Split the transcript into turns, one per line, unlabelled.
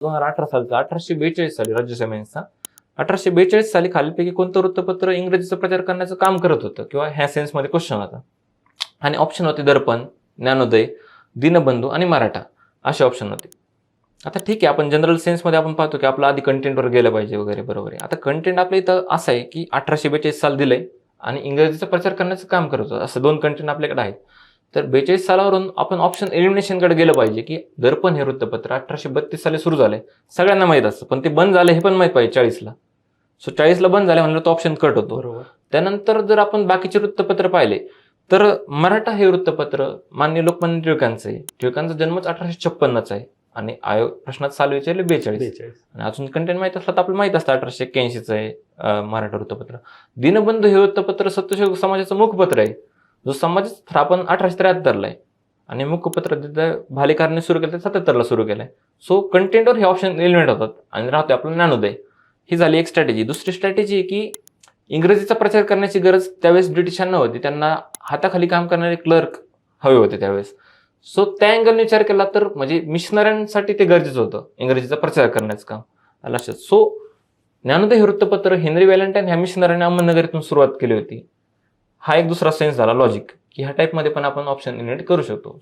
दोन हजार अठरा सालचा अठराशे बेचाळीस साली राज्यसभेचा अठराशे बेचाळीस साली खालीपैकी कोणतं वृत्तपत्र इंग्रजीचा प्रचार करण्याचं काम करत होतं किंवा ह्या सेन्समध्ये क्वेश्चन होता? आणि ऑप्शन होते दर्पण ज्ञानोदय दिनबंधू आणि मराठा असे ऑप्शन होते. आता ठीक आहे आपण जनरल सेन्समध्ये आपण पाहतो की आपलं आधी कंटेंटवर गेलं पाहिजे वगैरे बरोबर आहे. आता कंटेंट आपल्या इथं असं आहे की अठराशे बेचाळीस साल दिलंय आणि इंग्रजीचा प्रचार करण्याचं काम करत होतं. असं दोन कंटेंट आपल्याकडे आहेत. तर बेचाळीस सालावरून आपण ऑप्शन एलिमिनेशनकडे गेलं पाहिजे की दर्पण हे वृत्तपत्र अठराशे बत्तीस साली सुरू झालंय सगळ्यांना माहीत असतं पण ते बंद झालं हे पण माहीत पाहिजे चाळीसला. सो चाळीसला बंद झालं म्हणलं तो ऑप्शन कट होतो.
बरोबर.
त्यानंतर जर आपण बाकीचे वृत्तपत्र पाहिले तर मराठा हे वृत्तपत्र मान्य लोकमान्य टिळकांचं आहे. टिळकांचा जन्मच अठराशे छप्पन्नचा आहे आणि आयोग प्रश्नात साल विचारले बेचाळीस. आणि अजून कंटेंट माहीत असलं तर आपल्याला माहीत असतं अठराशे एक्क्याऐंशीचं आहे मराठा वृत्तपत्र. दिनबंधू हे वृत्तपत्र सत्यशोधक समाजाचं मुखपत्र आहे. जो समाज स्थापन अठराशे त्र्याहत्तरला आहे. आणि मुखपत्र भालेकारने सुरू केलं ते सत्याहत्तरला सुरू केलं आहे सो कंटेंटवर हे ऑप्शन एलिमेंट होतात आणि राहतोय आपलं ज्ञानोदय. ही झाली एक स्ट्रॅटेजी दुसरी स्ट्रॅटेजी की इंग्रजीचा प्रचार करण्याची गरज त्यावेळेस ब्रिटिशांना होती. त्यांना हाताखाली काम करणारे क्लर्क हवे होते त्यावेळेस. सो त्या अँगलने विचार केला तर म्हणजे मिशनऱ्यांसाठी ते गरजेचं होतं. इंग्रजीचा प्रचार करण्याचं काम. लक्षात. सो ज्ञानोदय हे वृत्तपत्र हेनरी व्हॅलेंटाईन ह्या मिशनऱ्यांनी अहमदनगरीतून सुरुवात केली होती. हा एक दुसरा सेन्स झाला लॉजिक की ह्या टाईपमध्ये पण आपण ऑप्शन इनिट करू शकतो.